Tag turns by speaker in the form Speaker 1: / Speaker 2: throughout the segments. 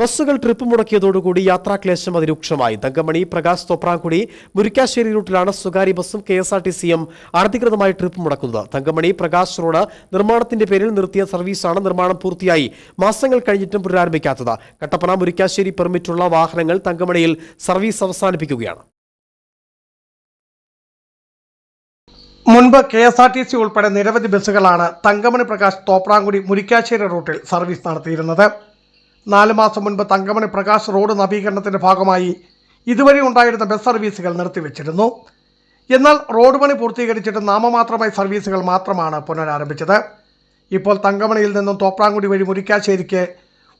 Speaker 1: ബസ്സുകൾ ട്രിപ്പ് മുടക്കിയതോടുകൂടി യാത്രാക്ലേശം അതിരൂക്ഷമായി. തങ്കമണി പ്രകാശ് തോപ്രാങ്കുടി മുരിക്കാശ്ശേരി റൂട്ടിലാണ് സ്വകാര്യ ബസ്സും കെ എസ് ആർ ടി സിയും അനധികൃതമായി ട്രിപ്പ് മുടക്കുന്നത്. തങ്കമണി പ്രകാശ് റോഡ് നിർമ്മാണത്തിന്റെ പേരിൽ നിർത്തിയ സർവീസാണ് നിർമ്മാണം പൂർത്തിയായി മാസങ്ങൾ കഴിഞ്ഞിട്ടും പുനരാരംഭിക്കാത്തത്. കട്ടപ്പന മുരിക്കാശ്ശേരി പെർമിറ്റുള്ള വാഹനങ്ങൾ തങ്കമണിയിൽ സർവീസ് അവസാനിപ്പിക്കുകയാണ്.
Speaker 2: മുൻപ് K S R T C ഉൾപ്പെടെ നിരവധി ബസ്സുകളാണ് തങ്കമണി പ്രകാശ് തോപ്രാങ്കുടി മുരിക്കാശ്ശേരി റൂട്ടിൽ സർവീസ് നടത്തിയിരുന്നത്. നാല് മാസം മുൻപ് തങ്കമണി പ്രകാശ് റോഡ് നവീകരണത്തിന്റെ ഭാഗമായി ഇതുവഴി ഉണ്ടായിരുന്ന ബസ് സർവീസുകൾ നിർത്തിവെച്ചിരുന്നു. എന്നാൽ റോഡ് പണി പൂർത്തീകരിച്ചിട്ട് നാമമാത്രമായി സർവീസുകൾ മാത്രമാണ് പുനരാരംഭിച്ചത്. ഇപ്പോൾ തങ്കമണിയിൽ നിന്നും തോപ്രാങ്കുടി വഴി മുരിക്കാശ്ശേരിക്ക്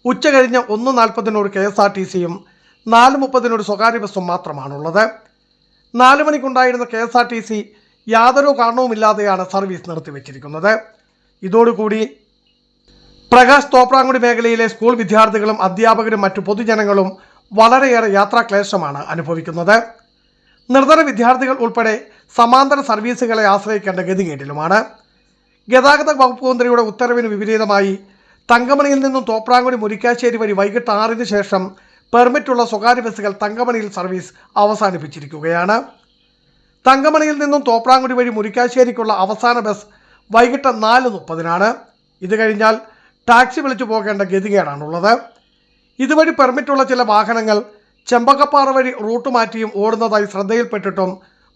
Speaker 2: ഉച്ച കഴിഞ്ഞ് ഒന്ന് നാൽപ്പതിനൊരു കെ എസ് ആർ ടി സിയും നാല് മുപ്പതിനൊരു സ്വകാര്യ ബസ്സും മാത്രമാണുള്ളത്. നാല് മണിക്കുണ്ടായിരുന്ന K S R T C യാതൊരു കാരണവുമില്ലാതെയാണ് സർവീസ് നിർത്തിവെച്ചിരിക്കുന്നത്. ഇതോടുകൂടി പ്രകാശ് തോപ്രാങ്കുടി മേഖലയിലെ സ്കൂൾ വിദ്യാർത്ഥികളും അധ്യാപകരും മറ്റു പൊതുജനങ്ങളും വളരെയേറെ യാത്രാക്ലേശമാണ് അനുഭവിക്കുന്നത്. നിർധന വിദ്യാർത്ഥികൾ ഉൾപ്പെടെ സമാന്തര സർവീസുകളെ ആശ്രയിക്കേണ്ട ഗതികേട്ടിലുമാണ് ഗതാഗത വകുപ്പ് മന്ത്രിയുടെ ഉത്തരവിന് വിപരീതമായി തങ്കമണിയിൽ നിന്നും തോപ്രാങ്കുടി മുരിക്കാശ്ശേരി വഴി വൈകിട്ട് ആറിന് ശേഷം പെർമിറ്റുള്ള സ്വകാര്യ ബസ്സുകൾ തങ്കമണിയിൽ സർവീസ് അവസാനിപ്പിച്ചിരിക്കുകയാണ്. തങ്കമണിയിൽ നിന്നും തോപ്രാങ്കുടി വഴി മുരിക്കാശ്ശേരിക്കുള്ള അവസാന ബസ് വൈകിട്ട് നാല് മുപ്പതിനാണ്. ഇത് കഴിഞ്ഞാൽ ടാക്സി വിളിച്ചു പോകേണ്ട ഗതികേടാണുള്ളത്. ഇതുവഴി പെർമിറ്റുള്ള ചില വാഹനങ്ങൾ ചെമ്പകപ്പാറ വഴി റൂട്ട് മാറ്റിയും ഓടുന്നതായി ശ്രദ്ധയിൽപ്പെട്ടിട്ടും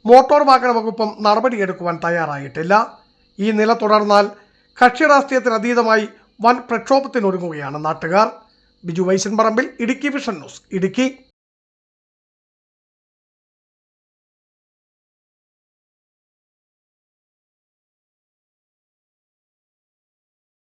Speaker 2: മോട്ടോർ വാഹന വകുപ്പും നടപടിയെടുക്കുവാൻ തയ്യാറായിട്ടില്ല. ഈ നില തുടർന്നാൽ കക്ഷി രാഷ്ട്രീയത്തിന് അതീതമായി വൻ പ്രക്ഷോഭത്തിനൊരുങ്ങുകയാണ് നാട്ടുകാർ. Biju Vaishan Parambil Idukki vision news Idukki.